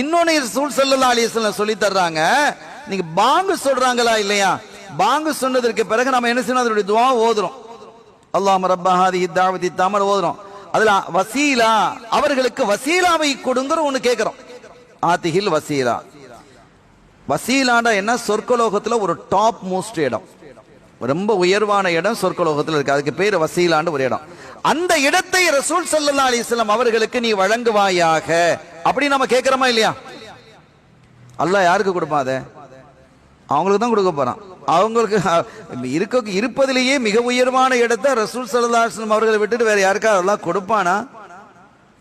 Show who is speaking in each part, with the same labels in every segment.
Speaker 1: இன்னொன்னு ரசூல் ஸல்லல்லாஹு அலைஹி வஸல்லம் சொல்லி தர்றாங்க. நீங்க பாங்கு சொல்றாங்களா இல்லையா? பாங்கு சொன்னதற்கு பிறகு நம்ம என்ன செய்யணும்? அதனுடைய துவா ஓதுறோம். அல்லாம ரப்ப ஹாதிஹி தாவதி தாமர் ஓதுறோம். அதுல வசீலா அவர்களுக்கு வசீலாவை கொடுங்கிற ஒன்று கேட்கிறோம் ஆத்திகில் வசீலா. வசீலாண்டா என்ன? சொர்க்கலோகத்துல ஒரு டாப் மோஸ்ட் இடம். ரொம்ப உயர்வான இடம் சொர்க்கலோகத்தில் இருக்கு. அதுக்கு பேர் வசீலாண்டு ஒரு இடம். அந்த இடத்தை ரசூல் சல்லா அலிஸ்லாம் அவர்களுக்கு நீ வழங்குவாயாக. அப்படி நம்ம கேட்கிறோமா இல்லையா? அல்லாஹ் யாருக்கு கொடுப்பான் அதை? அவங்களுக்கு தான் கொடுக்க போறான். அவங்களுக்கு இருக்க இருப்பதிலேயே மிக உயர்வான இடத்தை ரசூல் சல்லாஸ்லம் அவர்களை விட்டுட்டு வேற யாருக்கா அதெல்லாம் கொடுப்பானா?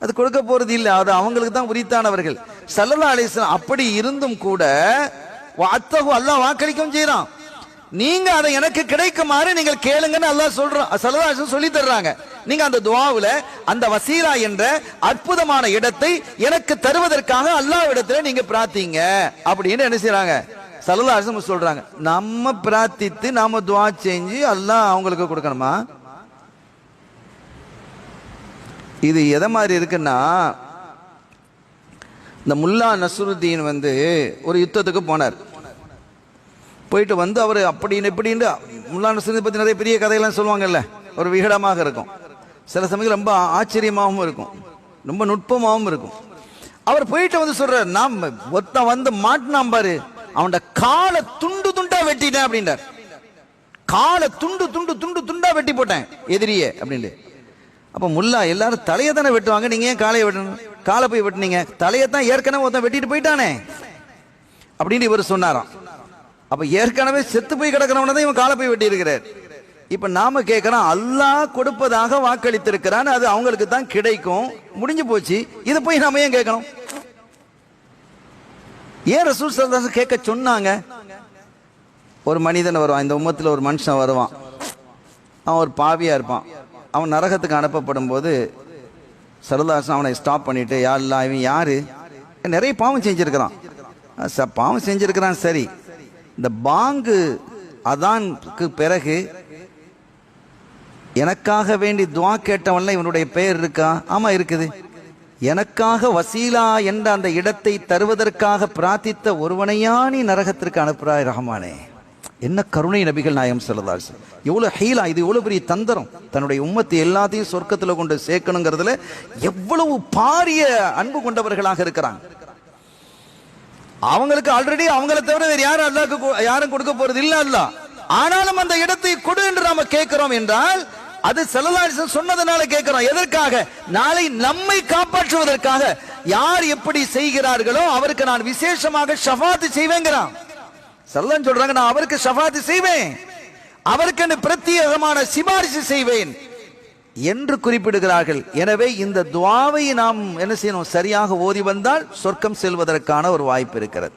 Speaker 1: அது கொடுக்க போறது இல்லை. அது அவங்களுக்கு தான் உரித்தானவர்கள். ஸல்லல்லாஹு அலிஸ்லாம் அப்படி இருந்தும் கூட அத்தகு அல்லாஹ் வாக்களிக்கவும் செய்யறான் நீங்க அதை எனக்கு கிடைக்குமாறு நீங்கள் கேளுங்கன்னு அல்லாஹ் சொல்றான். ஸல்லல்லாஹு அலைஹி சொல்லி தர்றாங்க. நீங்க அந்த துவாவில் அந்த வசீலா என்ற அற்புதமான இடத்தை எனக்கு தருவதற்காக அல்லாஹ் இடத்துல நீங்க பிரார்த்திங்க அப்படின்னு என்ன செய்யறாங்க சல்லா அரசு சொல்றாங்க. நம்ம பிரார்த்தித்து நாம துவா செஞ்சு அல்லாஹ் அவங்களுக்கு கொடுக்கணுமா? இது எதை மாதிரி இருக்குன்னா இந்த முல்லா நசுருத்தீன் வந்து ஒரு யுத்தத்துக்கு போனார். போயிட்டு வந்து அவர் அப்படின்னு இப்படின்னு முல்லா நசுருதீன் பற்றி நிறைய பெரிய கதையெல்லாம் சொல்லுவாங்கல்ல ஒரு விகடமாக இருக்கும். சில சமயம் ரொம்ப ஆச்சரியமாகவும் இருக்கும். ரொம்ப நுட்பமாகவும் இருக்கும். அவர் போயிட்டு வந்து சொல்றார் நாம் ஒருத்தன் வந்து மாட்டினான் பாரு அவனோட காலை துண்டு துண்டா வெட்டிட்டேன் அப்படின்றார். காலை துண்டு துண்டு துண்டு துண்டா வெட்டி போட்டேன் எதிரியே அப்படின்னு அப்ப முல்லா எல்லாரும் தலையை தானே வெட்டுவாங்க நீங்க ஏன் காலையை வெட்டணும்? காலை போய் வெட்டினீங்க தலையை தான் ஏற்கனவே ஒருத்தன் வெட்டிட்டு போயிட்டானே. அப்படின்னு இவர் சொன்னாராம். அப்ப ஏற்கனவே செத்து போய் கிடக்கிறவன தான் இவன் காலை போய் வெட்டி இருக்கிறார் இப்ப நாம கேட்கிறோம் அல்லாஹ் கொடுப்பதாக வாக்களித்திருக்கிறான் அது அவங்களுக்கு தான் கிடைக்கும். முடிஞ்சு போச்சு. இதை போய் நாம ஏன் கேட்கணும்? ஏன் ரசூல் சல்லாஸ் கேட்க சொன்னாங்க? ஒரு மனிதன் வருவான் இந்த உம்மத்தில் ஒரு மனுஷன் வருவான். அவன் ஒரு பாவியா இருப்பான். அவன் நரகத்துக்கு அனுப்பப்படும் போது சரதாசன் அவனை ஸ்டாப் பண்ணிட்டு யார் யாருலா இவன் யாரு? நிறைய பாவம் செஞ்சிருக்கிறான். ச- பாவம் செஞ்சிருக்கிறான் சரி. இந்த பாங்கு அதான்க்கு பிறகு எனக்காக வேண்டி துவா கேட்டவன்ல இவனுடைய பெயர் இருக்கா? ஆமா இருக்குது. எனக்காக வசீலா என்ற அந்த இடத்தை தருவதற்காக பிரார்த்தித்த ஒருவனையா நீ நரகத்திற்கு அனுப்புறாய் ரஹமானே? என்ன கருணை நபிகள் நாயம் சொல்லதால் எவ்வளவு ஹீலா இது எவ்வளவு பெரிய தந்திரம். தன்னுடைய உம்மத்தை எல்லாத்தையும் சொர்க்கத்துல கொண்டு சேர்க்கணுங்கிறதுல எவ்வளவு பாரிய அன்பு கொண்டவர்களாக இருக்கிறாங்க. அவங்களுக்கு ஆல்ரெடி அவங்கள தவிர வேறு யாரும் அல்லாக்கு யாரும் கொடுக்க போறது இல்ல அல்ல ஆனாலும் அந்த இடத்தை கொடு என்று நாம கேட்கிறோம் என்றால் அது செல்லலாரிசன் சொன்னதனால கேட்கிறோம். எதற்காக? நாளை நம்மை காப்பாற்றுவதற்காக. யார் எப்படி செய்கிறார்களோ அவருக்கு நான் விசேஷமாக ஷஃபாத்து செய்வேங்கிறான். செல்லன் சொல்றாங்க நான் அவருக்கு ஷஃபாத்து செய்வேன். அவருக்கு பிரத்யேகமான சிபாரிசு செய்வேன் என்று குறிப்பிடுகிறார்கள். எனவே இந்த துவாவை நாம் என்ன செய்யணும்? சரியாக ஓதி வந்தால் சொர்க்கம் செல்வதற்கான ஒரு வாய்ப்பு இருக்கிறது.